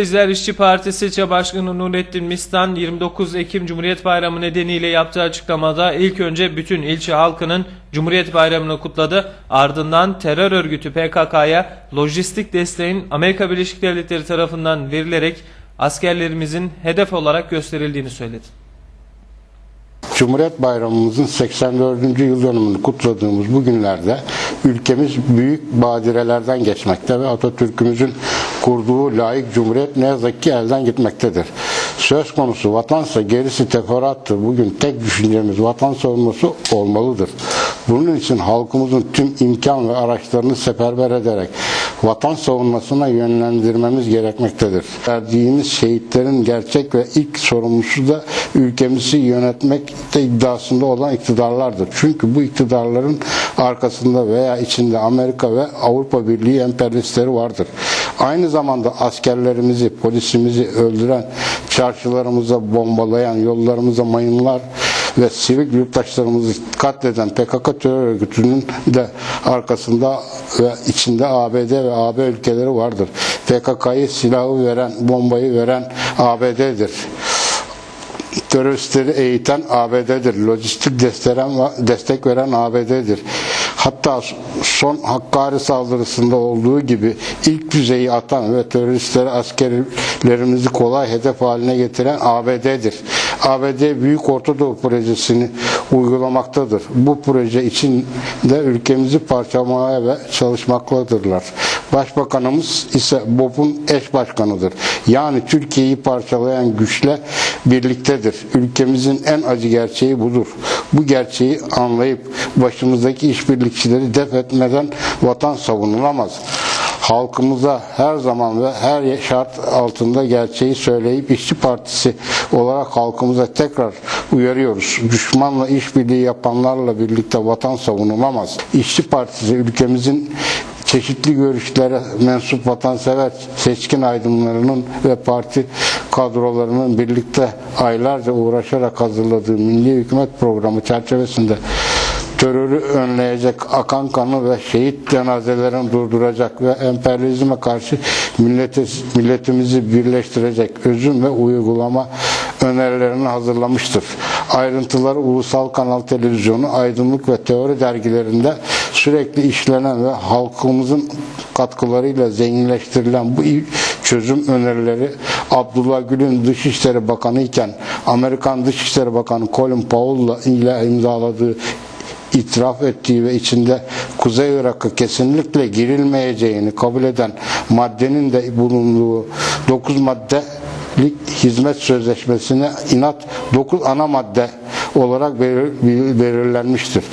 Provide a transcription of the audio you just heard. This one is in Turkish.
İzler İşçi Partisi İlçe Başkanı Nurettin Mistan 29 Ekim Cumhuriyet Bayramı nedeniyle yaptığı açıklamada ilk önce bütün ilçe halkının Cumhuriyet Bayramı'nı kutladı. Ardından terör örgütü PKK'ya lojistik desteğin Amerika Birleşik Devletleri tarafından verilerek askerlerimizin hedef olarak gösterildiğini söyledi. Cumhuriyet Bayramımızın 84. yıl dönümünü kutladığımız bu günlerde ülkemiz büyük badirelerden geçmekte ve Atatürk'ümüzün kurduğu layık cumhuriyet ne yazık ki elden gitmektedir. Söz konusu vatansa gerisi teferruattır. Bugün tek düşüncemiz vatan savunması olmalıdır. Bunun için halkımızın tüm imkan ve araçlarını seferber ederek vatan savunmasına yönlendirmemiz gerekmektedir. Verdiğimiz şehitlerin gerçek ve ilk sorumlusu da ülkemizi yönetmekte iddiasında olan iktidarlardır. Çünkü bu iktidarların arkasında veya içinde Amerika ve Avrupa Birliği emperyalistleri vardır. Aynı zamanda askerlerimizi, polisimizi öldüren, çarşılarımıza bombalayan, yollarımıza mayınlar ve sivil yurttaşlarımızı katleden PKK terör örgütünün de arkasında ve içinde ABD ve AB ülkeleri vardır. PKK'yı silahı veren, bombayı veren ABD'dir. Teröristleri eğiten ABD'dir. Lojistik destek, veren ABD'dir. Hatta son Hakkari saldırısında olduğu gibi ilk füzeyi atan ve teröristleri askerlerimizi kolay hedef haline getiren ABD'dir. ABD Büyük Orta Doğu Projesi'ni uygulamaktadır. Bu proje içinde ülkemizi parçalamaya ve çalışmaktadırlar. Başbakanımız ise BOP'un eş başkanıdır. Yani Türkiye'yi parçalayan güçle birliktedir. Ülkemizin en acı gerçeği budur. Bu gerçeği anlayıp başımızdaki işbirlikçileri def etmeden vatan savunulamaz halkımıza her zaman ve her şart altında gerçeği söyleyip işçi partisi olarak halkımıza tekrar uyarıyoruz. Düşmanla işbirliği yapanlarla birlikte vatan savunulamaz. İşçi partisi ülkemizin çeşitli görüşlere mensup vatansever seçkin aydınlarının ve parti kadrolarının birlikte aylarca uğraşarak hazırladığı Milli Hükümet Programı çerçevesinde terörü önleyecek, akan kanı ve şehit cenazelerini durduracak ve emperyalizme karşı milleti, milletimizi birleştirecek özüm ve uygulama önerilerini hazırlamıştır. Ayrıntıları Ulusal Kanal Televizyonu, Aydınlık ve Teori dergilerinde sürekli işlenen ve halkımızın katkılarıyla zenginleştirilen bu çözüm önerileri Abdullah Gül'ün Dışişleri Bakanı iken Amerikan Dışişleri Bakanı Colin Powell ile imzaladığı itiraf ettiği ve içinde Kuzey Irak'a kesinlikle girilmeyeceğini kabul eden maddenin de bulunduğu 9 maddelik hizmet sözleşmesine inat 9 ana madde olarak belirlenmiştir.